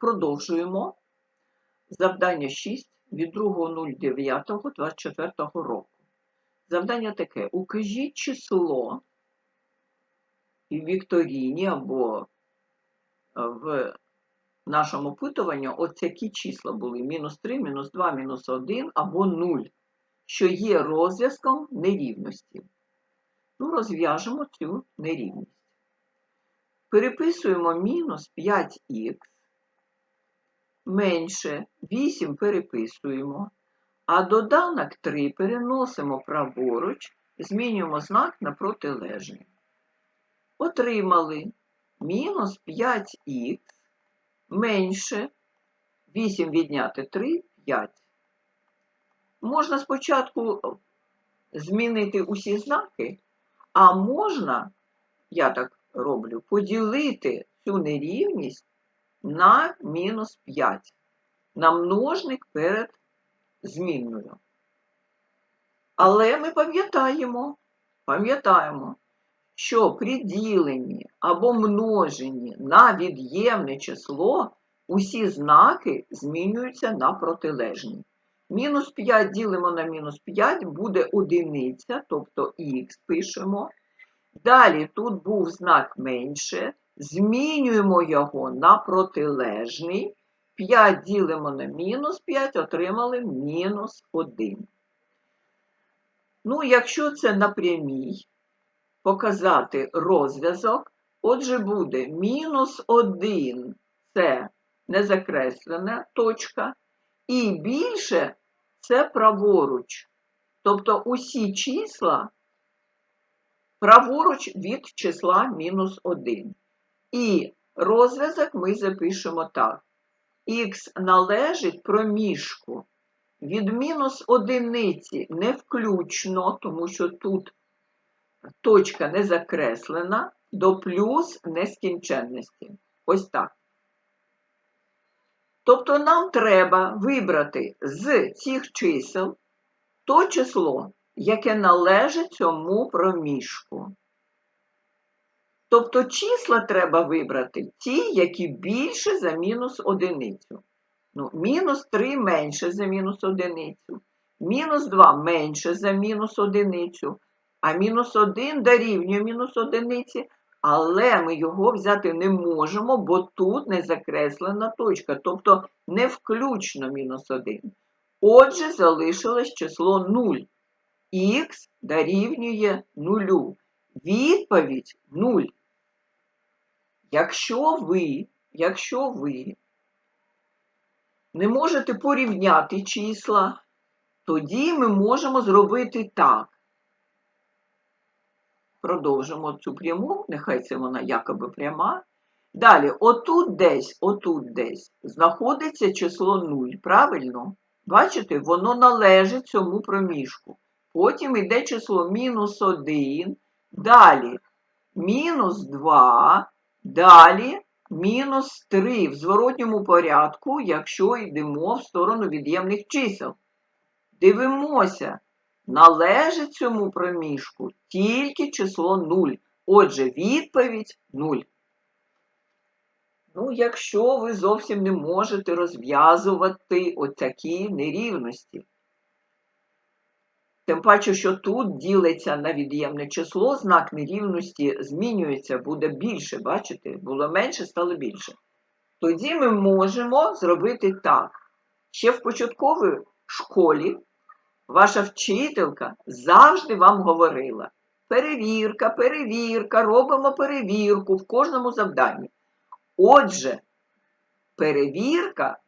Продовжуємо завдання 6 від 2.09.24 року. Завдання таке: укажіть число і в вікторіні або е, в нашому опитуванні ось які числа були: мінус 3, мінус 2, мінус 1 або 0, що є розв'язком нерівності. Ну, розв'яжемо цю нерівність. Переписуємо мінус 5х, менше 8 переписуємо, а доданок 3 переносимо праворуч, змінюємо знак на протилежний. Отримали мінус 5х менше 8 відняти 3 5. Можна спочатку змінити усі знаки, а можна, я так роблю, поділити цю нерівність на мінус 5, на множник перед змінною. Але ми пам'ятаємо, пам'ятаємо, що при діленні або множенні на від'ємне число усі знаки змінюються на протилежні. Мінус 5 ділимо на мінус 5 буде одиниця, тобто х пишемо. Далі тут був знак менше, змінюємо його на протилежний. 5 ділимо на мінус 5, отримали мінус 1. Ну, якщо це на прямій, показати розв'язок, отже, буде мінус 1 це незакреслена точка, і більше це праворуч. Тобто усі числа праворуч від числа мінус 1. І розв'язок ми запишемо так. Х належить проміжку від мінус одиниці не включно, тому що тут точка не закреслена, до плюс нескінченності. Ось так. Тобто нам треба вибрати з цих чисел то число, яке належить цьому проміжку. Тобто числа треба вибрати ті, які більше за мінус одиницю. Ну, Мінус 3 менше за мінус одиницю, мінус 2 менше за мінус одиницю, а мінус 1 дорівнює мінус одиниці, але ми його взяти не можемо, бо тут не закреслена точка, тобто не включно мінус 1. Отже, залишилось число 0. Х дорівнює 0. Відповідь 0. Якщо ви, якщо ви не можете порівняти числа, тоді ми можемо зробити так. Продовжимо цю пряму, нехай це вона якоби пряма. Далі, отут десь, отут десь знаходиться число 0, правильно? Бачите, воно належить цьому проміжку. Потім йде число мінус 1, далі мінус 2, далі мінус 3 в зворотньому порядку, якщо йдемо в сторону від'ємних чисел. Дивимося, належить цьому проміжку тільки число 0. Отже, відповідь 0. Ну, якщо ви зовсім не можете розв'язувати отакі нерівності. Тим паче, що тут ділиться на від'ємне число, знак нерівності змінюється, буде більше, бачите? Було менше, стало більше. Тоді ми можемо зробити так. Ще в початковій школі ваша вчителька завжди вам говорила: перевірка, перевірка, робимо перевірку в кожному завданні. Отже, перевірка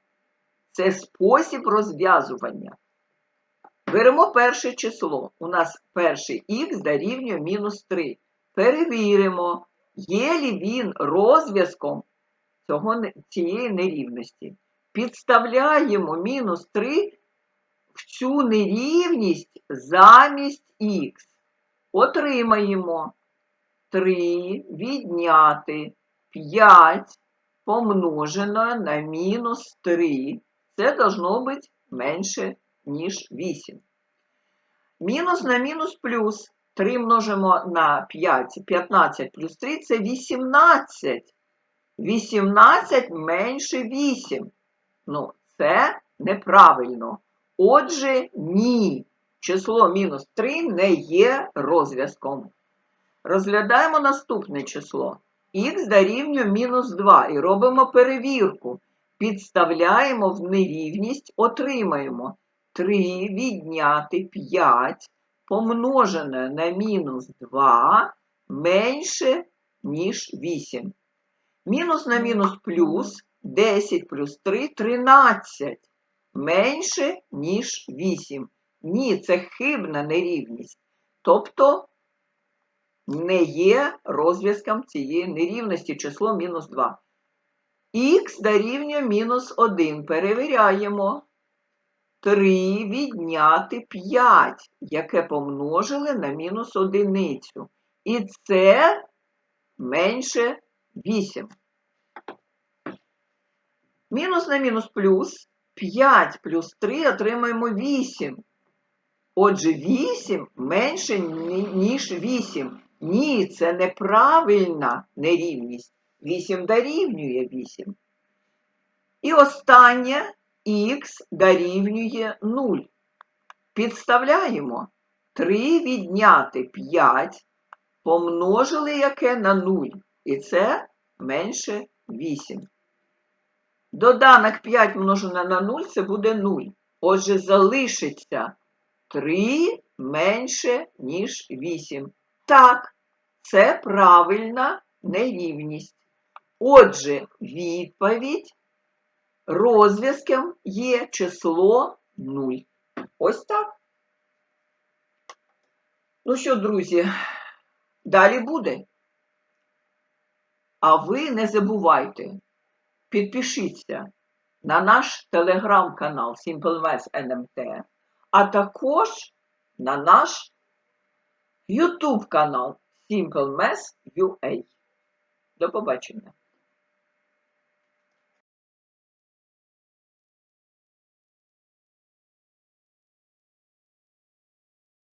це спосіб розв'язування. Беремо перше число. У нас перший х дорівнює мінус 3. Перевіримо, є ли він розв'язком цієї нерівності. Підставляємо мінус 3 в цю нерівність замість х. Отримаємо 3 відняти 5 помножено на мінус 3. Це должно бути менше ніж 8. Мінус на мінус плюс 3 множимо на 5, 15 плюс 3 це 18. 18 менше 8. Ну, це неправильно. Отже, ні. Число мінус 3 не є розв'язком. Розглядаємо наступне число. Х дорівнює мінус 2 і робимо перевірку. Підставляємо в нерівність, отримаємо 3 відняти 5 помножене на мінус 2 менше, ніж 8. Мінус на мінус плюс 10 плюс 3 – 13. Менше, ніж 8. Ні, це хибна нерівність. Тобто не є розв'язком цієї нерівності число мінус 2. Х дорівнює мінус 1. Перевіряємо. 3 відняти 5, яке помножили на мінус одиницю. І це менше 8. Мінус на мінус плюс 5 плюс 3 отримаємо 8. Отже, 8 менше, ніж 8. Ні, це неправильна нерівність. 8 дорівнює 8. І останнє х дорівнює 0. Підставляємо 3 відняти 5, помножили яке на 0. І це менше 8. Доданок 5 множене на 0 це буде 0. Отже, залишиться 3 менше, ніж 8. Так, це правильна нерівність. Отже, відповідь розв'язком є число 0. Ось так. Ну що, друзі, далі буде. А ви не забувайте, підпишіться на наш телеграм-канал SimpleMath NMT, а також на наш YouTube канал SimpleMath UA. До побачення!